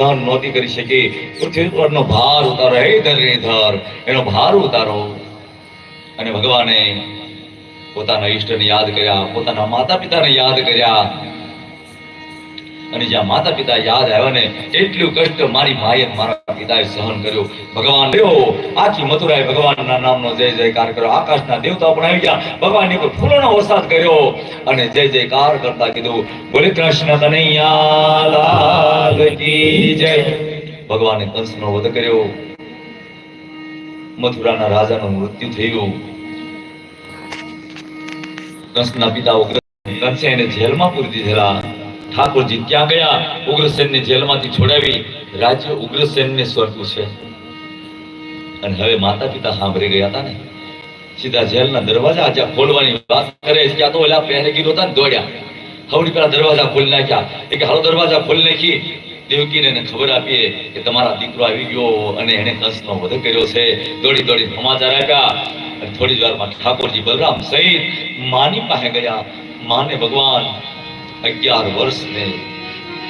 સહન નહોતી કરી શકી. પૃથ્વી પરનો ભાર ઉતારો, હે ધરણીધર એનો ભાર ઉતારો. અને ભગવાને પોતાના ઈષ્ટને યાદ કર્યા, પોતાના માતા પિતાને યાદ કર્યા. અને જ્યાં માતા પિતા યાદ આવ્યા ને, એટલું કષ્ટ મારી માએ મારા પિતાએ સહન કર્યું. ભગવાન રહ્યો આખી મથુરાએ ભગવાનના નામનો જય જયકાર કર્યો. આકાશના દેવતા પણ આવી ગયા. ભગવાનની પર ફૂલોનો વરસાદ કર્યો. અને જય જયકાર કરતા કીધું, બોલે કૃષ્ણ કનૈયા ભગવાને કંસનો વધ કર્યો. મથુરાના રાજાનું મૃત્યુ થયું. કંસના પિતા ઉગ્ર જેલમાં પૂરી દીધેલા ઠાકોરજી ત્યાં ગયા? ઉગ્રસેનને જેલમાંથી છોડાવી. રાજ્ય ઉગ્રસેનને સોંપ્યું છે. અને હવે માતા પિતા સાંભળી ગયા હતા ને? સીધા જેલના દરવાજા જ્યાં ખોલવાની વાત કરે ત્યાં તો ઓલા પહેરેગીરો હતા ને દોડ્યા. હવડી પેલા દરવાજા ખોલી નાખ્યા. કે હાલો દરવાજા ખોલી નાખી. દેવકીને ખબર આપીએ કે તમારા દીકરો આવી ગયો અને એને કંસનો વધ કર્યો છે. દોડી દોડી સમાચાર આપ્યા. અને થોડી જ વારમાં ઠાકોરજી બલરામ સહિત માની પાસે ગયા. માને ભગવાન અગિયાર વર્ષ ને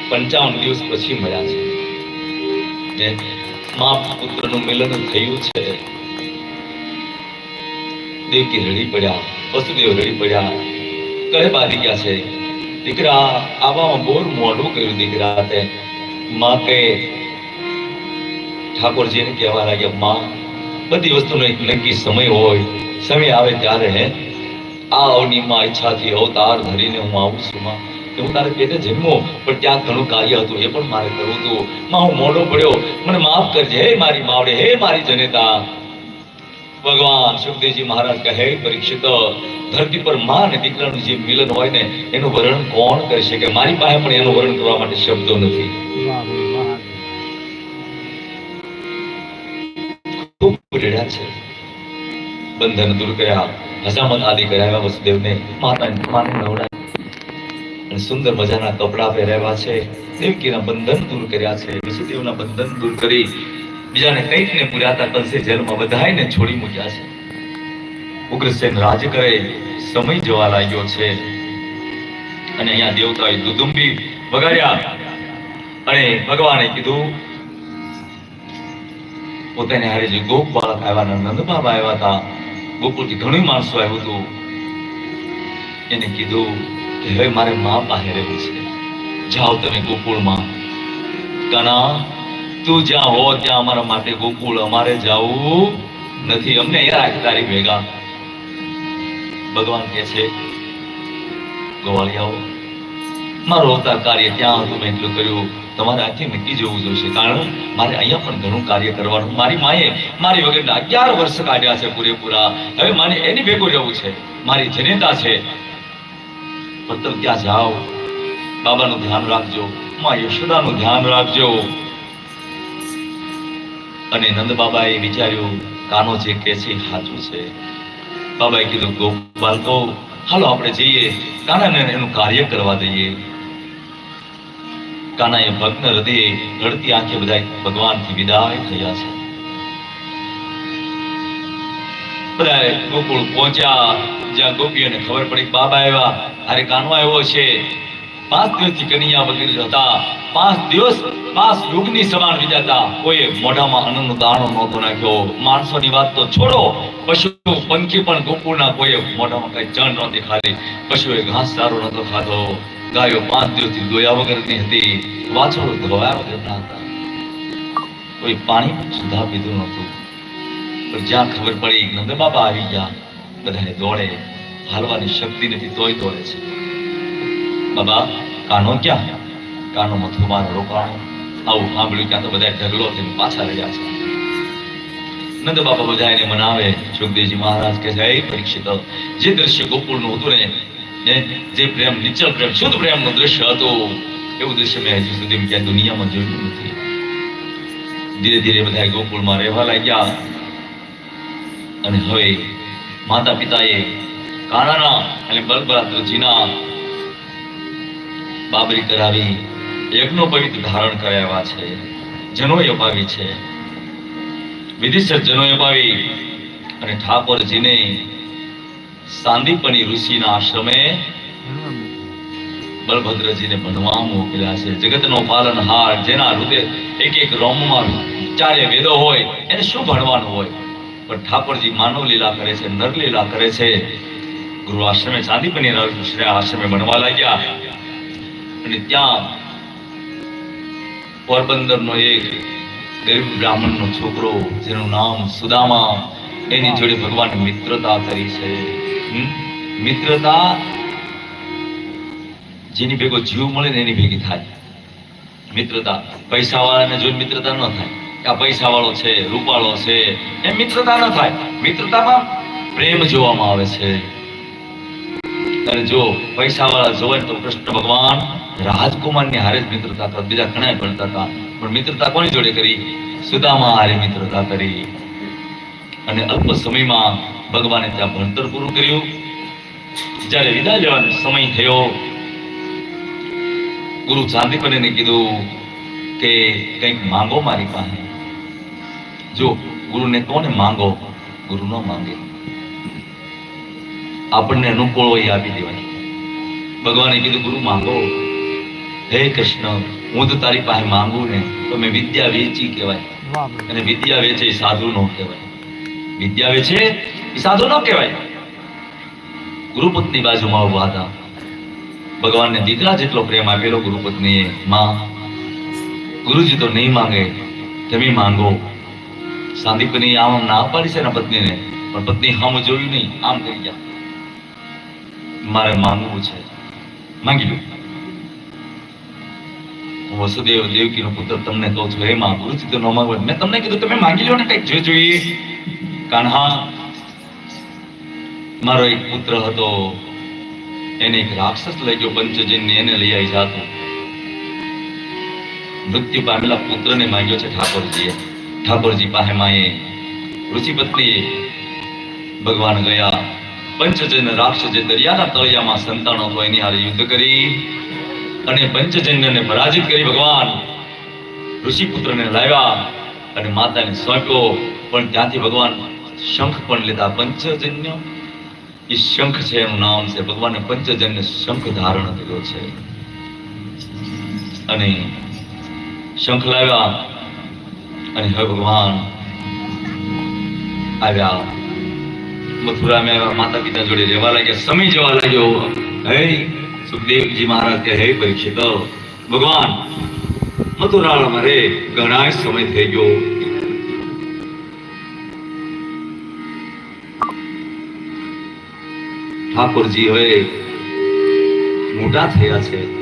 પંચાવન દિવસ પછી મળ્યા છે. મા પુત્રનું મિલન થયું છે. દેવકી રડી પડ્યા, વસુદેવ રડી પડ્યા. કહે બાંધી ગયા છે. દીકરા આવામાં બોર મોઢું કર્યું દીકરા તે માં કે ઠાકોરજીને કહેવા લાગ્યા, માં, બધી વસ્તુનો એક નક્કી સમય હોય, સમય આવે ત્યારે આ અવનીમાં ઈચ્છાથી અવતાર ધરીને હું આવું છું, માં. કે હું તારે પેટે જન્મો, પણ ત્યાં ઘણું કાર્ય હતું, એ પણ મારે કરવું હતું. માં, હું મોડો પડ્યો. મને માફ કરજે, હે મારી માવડે હે મારી જનેતા. ભગવાન સુખદેવજી મહારાજ કહે, પરીક્ષિત, ધરતી પરમાં અને દીકરાનું જે મિલન હોય ને, એનું વર્ણન કોણ કરી શકે? મારી પાસે પણ એનું વર્ણન કરવા માટે શબ્દો નથી. ખૂબ રડ્યા છે. બંધન દૂર કર્યા હજામત આદિ કરાવ્યા વસુદેવને માતાને માને નવડાવી અને સુંદર મજાના કપડા પહેરાવ્યા છે. દેવકીના બંધન દૂર કર્યા છે. વસુદેવના બંધન દૂર કરી બીજાને કંઈક ને પુરાતા કંસે જેલમાં બધાને છોડી મૂક્યા છે. ઉગ્રસેન રાજ કરે સમય જવા લાગ્યો છે. અને અહીંયા દેવતાએ દુદુંબી વગાડ્યા. અને ભગવાને કીધું પોતાને હારે જે ગોપ બાળક આવ્યા નંદ આવ્યા હતા ગોકુળથી ઘણી માણસો આવ્યું હતું. એને કીધું કે હવે મારે મા પાસે રહેવું છે. જાઓ તમે ગોકુળમાં. કાના તું જ્યાં હો, ત્યાં અમારા માટે ગોકુળ. અમારે જાવું નથી. અમને અહીંયા રાખ, તારી ભેગા. ભગવાન કે છે ગોવાળિયાઓ મારું અવતાર કાર્ય ક્યાં હતું? મેં એટલું કર્યું. તમારે આથી નક્કી જવું જોઈશે. કારણ મારે અહીંયા પણ ઘણું કાર્ય કરવાનું. મારી માએ મારી વગરના અગિયાર વર્ષ કાઢ્યા છે પૂરેપૂરા. હવે મારે એની ભેગું રહેવું છે. મારી જનેતા છે. પણ તમે ત્યાં જાઓ? બાબાનું ધ્યાન રાખજો. માં યશોદાનું ધ્યાન રાખજો. અને નંદ બાબાએ વિચાર્યું, કાનો જે કે છે સાચું છે. બાબાએ કીધું, ગોપાલ તો, હાલો આપણે જઈએ, કાનાને એનું કાર્ય કરવા દઈએ. કાનાએ ભગ્ન હૃદયે રડતી આંખે બધા ભગવાનથી વિદાય થયા છે. બધા ગોકુળ પહોંચ્યા, જ્યાં ગોપીઓને ખબર પડી, બાબા આવ્યા અરે કાનો આવ્યો છે. પાંચ દિવસથી કનૈયા વગેરે હતા. પાંચ દિવસ પાંચ યુગની સમાન વિજાતા કોઈએ મોઢામાં અન્નનો દાણો નહોતો નાખ્યો. માણસોની વાત તો છોડો. પશુ પંખી પણ ગોકુળના કોઈએ મોઢામાં કઈ ચણ નહોતી ખાધી. પશુએ ઘાસ સારો નહોતો ખાધો. ગાયો પાંચ દિવસથી દોયા વગરની હતી. વાછરડો ધોયા વગરના હતા. કોઈ પાણી સુધા પીધું નહોતું. પણ જ્યાં ખબર પડી નંદ બાબા આવી ગયા. બધાને દોડે. હાલવાની શક્તિ નથી, તોય દોડે છે. બાબા, કાનો ક્યાં? કાનો મથુમાર રોકાણો. આવું સાંભળ્યું ત્યાં તો બધા ઢગલો થઈને પાછા રહ્યા છે. નંદ બાપા બધા એને મનાવે, સુખદેવજી મહારાજ કે છે પરીક્ષિત, જે દ્રશ્ય ગોકુળનું હતું ને જે પ્રેમ, નિચલ પ્રેમ, શુદ્ધ પ્રેમનું દ્રશ્ય હતું, એવું દ્રશ્ય મેં હજી સુધી ક્યાંય દુનિયામાં જોયું નથી. ધીરે ધીરે બધા ગોકુળમાં રહેવા લાગ્યા. અને હવે માતા પિતાએ કાનાના અને બલભદ્રજીના બાબરી કરાવી યજ્ઞો પવિત્ર ધારણ કરાવ્યા છે જનોય અપાવી છે. વિધિસર જનોય અપાવી અને ઠાકોરજીને સાંદીપની ઋષિના આશ્રમે બલભદ્રજીને ભણવા મોકલ્યા છે. જગતનો પાલનહાર જેના હૃદય એક એક રોમમાં ચારે વેદો હોય, એને શું ભણવાનું હોય? પણ ઠાકોરજી માનવ લીલા કરે છે, નર લીલા કરે છે. ગુરુ આશ્રમે ચાંદીપની આશ્રમે ભણવા લાગ્યા. અને ત્યાં પોરબંદરનો એક ગરીબ બ્રાહ્મણનો છોકરો, જેનું નામ સુદામા, એની જોડે ભગવાન મિત્રતા કરી છે. મિત્રતા જેની ભેગો જીવ મળે ને એની ભેગી થાય. મિત્રતા. પૈસા વાળાને જોઈને મિત્રતા ન થાય. આ પૈસા વાળો છે, રૂપાળો છે, એમ મિત્રતા ન થાય. મિત્રતામાં પ્રેમ જોવામાં આવે છે. અને જો પૈસા વાળા જોવાય તો કૃષ્ણ ભગવાન રાજકુમારની હારે જ મિત્રતા હતા બીજા ઘણા ભણતા હતા. પણ મિત્રતા કોની જોડે કરી? સુદામા હારે મિત્રતા કરી. અને અલ્પ સમયમાં ભગવાને ત્યાં ભણતર પૂરું કર્યું. જ્યારે વિદા લેવાનો સમય થયો, ગુરુ ચાંદીપને કીધું કે કંઈક માંગો મારી પાસે. જો ગુરુને કોને માંગો? ગુરુ ન માંગે. આપણને અનુકૂળ હોય આપી દેવાય ભગવાને કીધું ગુરુ માંગો. હે કૃષ્ણ હું તો તારી પાસે માંગુ ને તો મેં વિદ્યા વેચી કહેવાય. અને વિદ્યા વેચે એ સાધુ નો કહેવાય. વિદ્યા વેચે એ સાધુ નો કહેવાય. ગુરુપત્ની બાજુમાં ઊભા હતા. ભગવાનને દીકરા જેટલો પ્રેમ આપેલો ગુરુપત્નીએ માં ગુરુજી તો નહીં માંગે. તમે માંગો. સાંદીપની આમ ના પાડી છે ને પત્નીને પણ પત્ની હમ જોયું નહીં આમ કરી ગયા. મારે માંગવું છે. માંગી લો. વસુદેવ દેવકીનો પુત્ર તમને કહું છું હે માં ગુરુજી તો ન માંગો મેં તમને કીધું તમે માંગી લો ને કંઈક જો જોઈએ. કાન્હા મારો એક પુત્ર હતો. એને એક રાક્ષસ લઈ ગયો, પંચજન્ય એને લઈ આવી જાતો. મૃત્યુ પામેલા પુત્રને માંગ્યો છે ઠાકોરજીએ. ઠાકોરજી પાસે માએ પત્નીએ ભગવાન ગયા. પંચજન્ય રાક્ષસ જે દરિયાના તળિયામાં સંતાનો હતો એની હારે યુદ્ધ કરી અને પંચજન્યને પરાજિત કરી ભગવાન. ઋષિપુત્રને લાવ્યા અને માતાને સોંપ્યો. પણ ત્યાંથી ભગવાન શંખ પણ લીધા પંચજન્ય. એ શંખ છે, એનું નામ છે ભગવાને પંચજન્ય શંખ ધારણ કર્યો છે. અને શંખ લાવ્યા અને હવે ભગવાન, આવ્યા. મથુરામાં મેં માતા પિતા જોડે રહેવા લાગ્યા. સમય જવા લાગ્યો. હે, સુખદેવજી મહારાજ કે હે પરીક્ષિત, ભગવાન મથુરામાં રે, ઘણા સમય થઈ ગયો. ઠાકોરજી હવે મોટા થયા છે.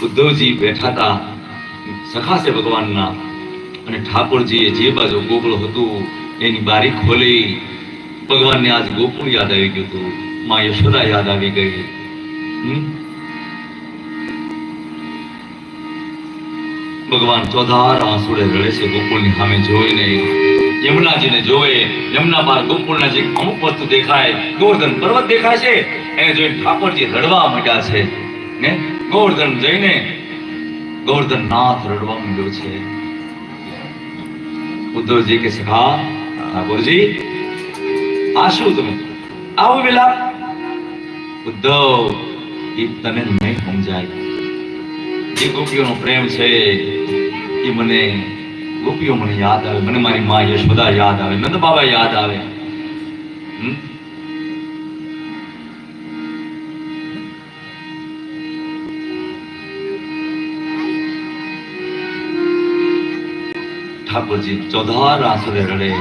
ઉદ્ધવજી બેઠા હતા. સખા છે ભગવાનના. અને ઠાકોરજીએ જે બાજુ ગોકુળ હતું, એની બારી ખોલી, ભગવાનને આજ ગોકુળ યાદ આવી ગયું હતું, માં યશોદા યાદ આવી ગઈ. ભગવાન ચોધાર આંસુડે રડે છે ગોકુળની સામે જોઈને. યમુનાજીને જોવે, યમુના પાર ગોકુળના જે અમુક વસ્તુ દેખાય, ગોવર્ધન પર્વત દેખાય છે, એને જોઈને ઠાકોરજી રડવા માંડ્યા છે. ને? ગોવર્ધન જઈને ગોવર્ધન નાથ રડવા માંડ્યો છે. ઉદ્ધવજી કે સખા ઠાકોરજી આ શું તમે? આવો વિલાપ ઉદ્ધવ એ તને નહીં સમજાય. જે ગોપીઓનો પ્રેમ છે, એ મને ગોપીઓ મને યાદ આવે. મને મારી મા યશોદા યાદ આવે. નંદ બાબા યાદ આવે. હમ? ઠાકોરજી ચોધાર આંસુએ રડે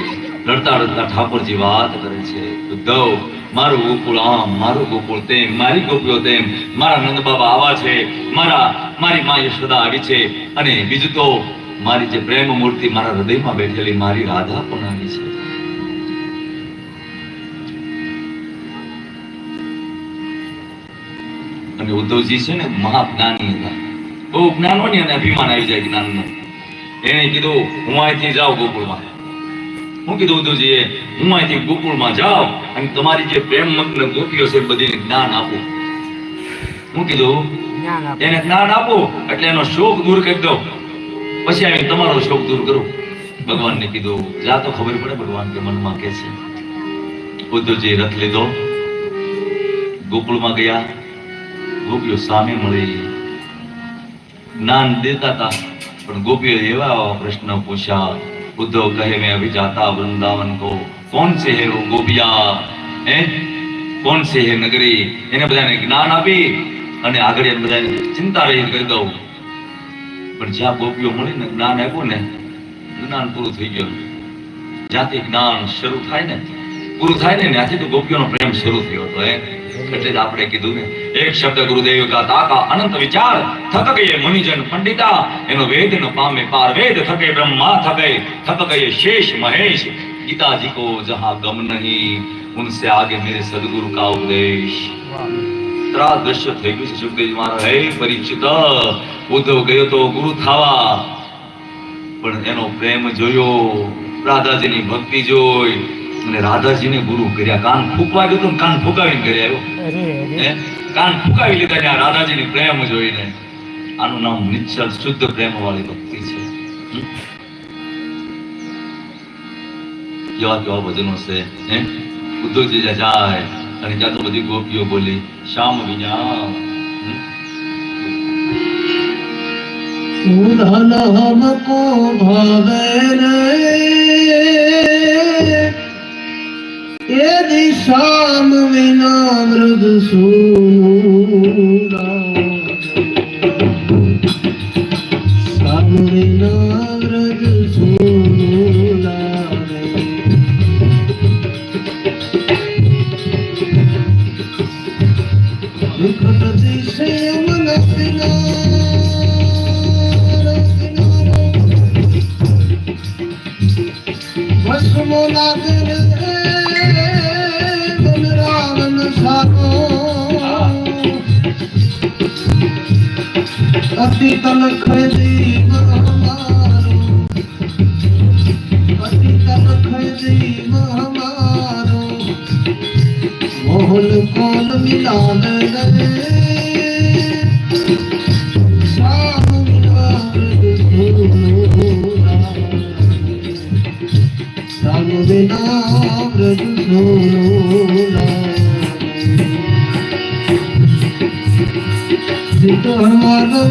રડતા રડતા ઠાકોરજી વાત કરે છે ઉદ્ધવ મારું ગોકુળ આમ, મારું ગોકુળ તેમ, મારી ગોપીઓ તેમ, મારા નંદ બાબા આવા છે, મારા, મારી મા યશોદા આવી છે, અને બીજું તો મારી જે પ્રેમ મૂર્તિ મારા હૃદયમાં બેઠેલી મારી રાધા પણ આવી છે. અને ઉદ્ધવજી છે ને મહાજ્ઞાની હતા. બહુ જ્ઞાન હોય અને અભિમાન આવી જાય જ્ઞાનનું. એને કીધું હું અહીંથી જાઉં ગોકુળમાં. હું કીધું ઉદ્ધવજીએ હું અહીંથી ગોકુળમાં જાઉં અને તમારી જે પ્રેમ મગ્ન ગોપીઓ છે બધીને જ્ઞાન આપું. હું કીધું એને જ્ઞાન આપો એટલે એનો શોક દૂર કરી દો પછી આવીને તમારો શોક દૂર કરું. ભગવાનને કીધું જા તો ખબર પડે ભગવાન કે મનમાં કે છે. ઉદ્ધવજી રથ લીધો. ગોકુળમાં ગયા. ગોપીઓ સામે મળી. જ્ઞાન દેતા હતા. પણ ગોપીઓ એવા પ્રશ્ન પૂછ્યા ઉદ્ધવ કહે મેં અભી જાતા વૃંદાવન કો. કોણ છે હે ગોપિયા? હે? કોણ છે હે નગરી? એને બધાને જ્ઞાન આપી અને આગળ એને બધાને ચિંતા રહી કરી દઉં. પણ જ્યાં ગોપીઓ મળીને જ્ઞાન આપ્યું ને, જ્ઞાન પૂરું થઈ ગયું. જ્યાંથી જ્ઞાન શરૂ થાય ને પૂરું થાય ને ત્યાંથી તો ગોપીઓનો પ્રેમ શરૂ થયો હતો એ એટલે જ આપણે કીધું ને, એક શબ્દ ગુરુદેવ કા તાકા અનંત વિચાર થક ગયે મુનિજન પંડિતા, એનો વેદ ન પામે પાર વેદ થકે બ્રહ્મા થકે, થક ગયે શેષ મહેશ. ગીતાજી કો જહાં ગમ નહીં, ઉનસે આગે મેરે સદગુરુ કા ઉપદેશ. ત્રા દ્રશ્ય થઈ ગયું છે સુખદેવ મહારાજ, હે પરીક્ષિત, ઉદ્ધવ ગયો તો ગુરુ થાવા. પણ એનો પ્રેમ જોયો, રાધાજીની ભક્તિ જોઈ અને રાધાજીને ગુરુ કર્યા. કાન ફૂંકવા ગયો તો કાન ફૂંકાવીને કરી આવ્યો. કાન ફૂંકાવી લીધા ત્યાં રાધાજીની પ્રેમ જોઈને. આનું નામ નિશ્ચલ શુદ્ધ પ્રેમ વાળી ભક્તિ છે. કેવા કેવા ભજનો છે હે? ઉદ્ધવજી જાય. અને ત્યાં તો બધી ગોપીઓ બોલી શ્યામ વિના હમકો ભાવે રે દિશામ વિના મૃદ શામ વિના મૃદ નિકટ દિશે મન ભસ્મો લાગે સાગો અતિ તલખ દીવ હમારો અતિ તલખ દીવ હમારો મોહન કોલ મિલાન રે. શ્યામ વિના વ્રજ જીતો હમારો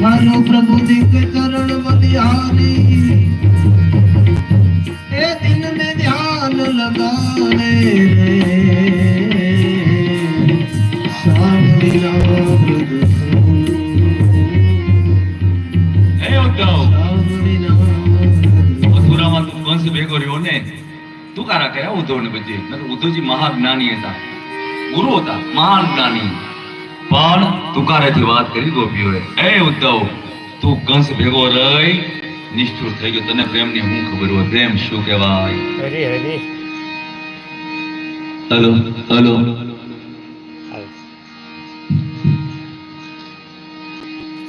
મારો પ્રભુ જી કે ચરણ બલિહારી એ દિન મે ધ્યાન લગાને શાંતિ રામ હે ઉદ્ધવ. ભેગો રહ્યો ને? તું કારા કર્યા ઉદ્ધવ ને ઉદ્ધવજી મહાજ્ઞાની હતા. ગુરુ હતા મહાન જ્ઞાની. પણ તુકારેથી વાત કરી ગોપીઓએ એ ઉદ્ધવ તું કંસ ભેગો રહી નિષ્ઠુર થઈ ગયો. તને પ્રેમની શું ખબર હોય પ્રેમ શું કહેવાય? Hello hello.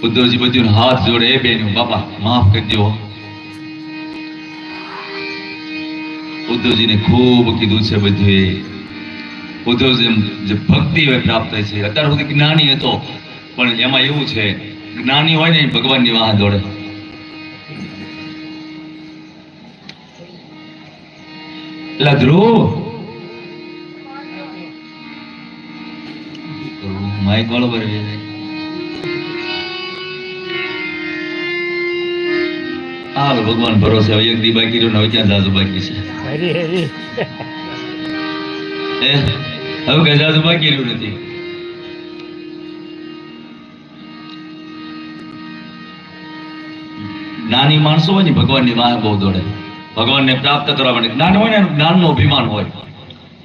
ઉદ્ધવજી બધું હાથ જોડે એ બેન બાપા માફ કરી દો ઉદ્ધવજીને ખૂબ કીધું છે બધું. ઉદ્ધવજી જે ભક્તિ હવે પ્રાપ્ત છે. અત્યાર સુધી જ્ઞાની હતો, પણ એમાં એવું છે, જ્ઞાની હોય ને ભગવાનની વાહ દોડે. એલા ધ્રુવ! માઇક વાળો બરાબર હાલ ભગવાન ભરોસે હવે એક દી બાકી રહ્યો હવે ક્યાં જાજુ બાકી છે? હવે કઈ જાજુ બાકી રહ્યું નથી. નાની માણસો હોય ને ભગવાનની રાહ બહુ દોડે. ભગવાનને પ્રાપ્ત કરવા માટે. જ્ઞાન હોય ને જ્ઞાનનો અભિમાન હોય.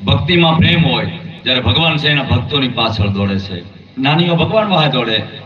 ભક્તિમાં પ્રેમ હોય. જ્યારે ભગવાન છે એના ભક્તોની પાછળ દોડે છે. નાનીઓ ભગવાન વાહે દોડે.